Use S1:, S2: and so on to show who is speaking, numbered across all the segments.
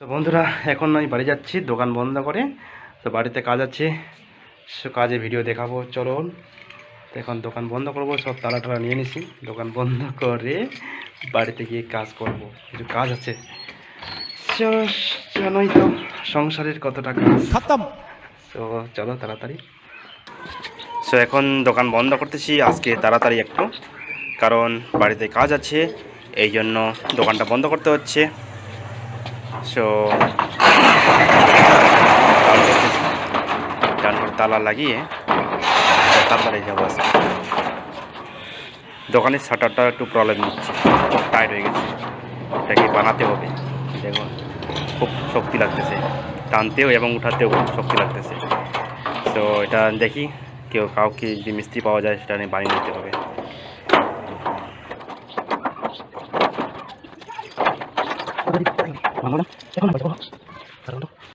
S1: তো বন্ধুরা এখন আমি বাড়ি যাচ্ছি দোকান বন্ধ করে। তো বাড়িতে কাজ আছে সে কাজে ভিডিও দেখাবো চলুন। এখন দোকান বন্ধ করব সব তালা টালা নিয়ে নিছি। দোকান বন্ধ করে বাড়িতে গিয়ে কাজ করব। কিছু কাজ আছে। জানোই তো সংসারের কত টাকা
S2: খতম।
S1: তো চলো তাড়াতাড়ি। সো এখন দোকান বন্ধ করতেছি আজকে তাড়াতাড়ি একটু। কারণ বাড়িতে কাজ আছে এই জন্য দোকানটা বন্ধ করতে হচ্ছে। সো ডান তালা লাগিয়ে তাড়াতাড়ি যাব আজকে। দোকানের শাটারটা একটু প্রবলেম খুব টাইট হয়ে গেছে। এটাকে বানাতে হবে। দেখুন, খুব শক্তি লাগতেছে। টানতেও এবং উঠাতেও খুব শক্তি লাগতেছে। তো এটা দেখি কেউ কাউকে যদি মিস্ত্রি পাওয়া যায় সেটা নিয়ে বানিয়ে নিতে হবে।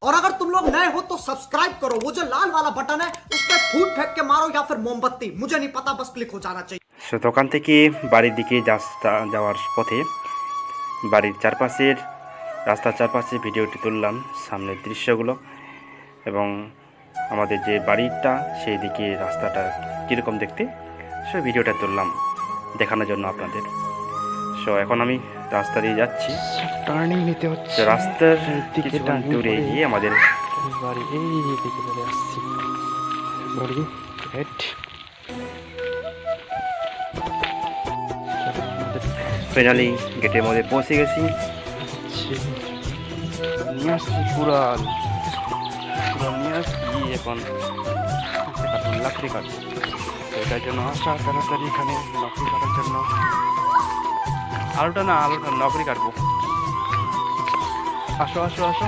S3: और अगर तुम लोग नए हो तो सब्सक्राइब करो वो जो लाल वाला बटन है उस पर फूट फेंक के मारो या फिर मोमबत्ती मुझे नहीं पता बस क्लिक हो जाना चाहिए
S1: সো দোকান থেকে বাড়ির দিকে রাস্তা যাওয়ার পথে বাড়ির চারপাশের রাস্তার চারপাশে ভিডিওটি তুললাম সামনের দৃশ্যগুলো এবং আমাদের যে বাড়িটা সেই দিকে রাস্তাটা কীরকম দেখতে সে ভিডিওটা তুললাম দেখানোর জন্য আপনাদের সো এখন আমি রাস্তা দিয়ে যাচ্ছি।
S2: টার্নিং নিতে হচ্ছে।
S1: রাস্তার
S2: turning
S1: দূরে গিয়ে আমাদের
S2: বাড়ি এই দিকে চলে আসছি। বাড়ি হেড
S1: ফাইনালি গেটের মধ্যে পৌঁছে গেছি। নিয়ে আসছি কুড়াল। কুড়াল নিয়ে আসছি। এখন লাকড়ি এটার জন্য আসা তাড়াতাড়ি এখানে লাকড়ি কাটার জন্য। আলোটা না আলোটা নকরি কাটবো। আসো আসো আসো।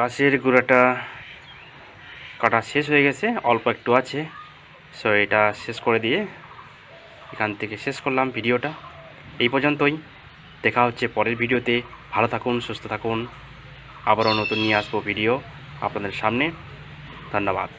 S1: গাছের গুঁড়াটা কাটা শেষ হয়ে গেছে, অল্প একটু আছে। সো এটা শেষ করে দিয়ে এখান থেকে শেষ করলাম ভিডিওটা। এই পর্যন্তই। দেখা হচ্ছে পরের ভিডিওতে। ভালো থাকুন, সুস্থ থাকুন। আবারও নতুন নিয়ে আসব ভিডিও আপনাদের সামনে। ধন্যবাদ।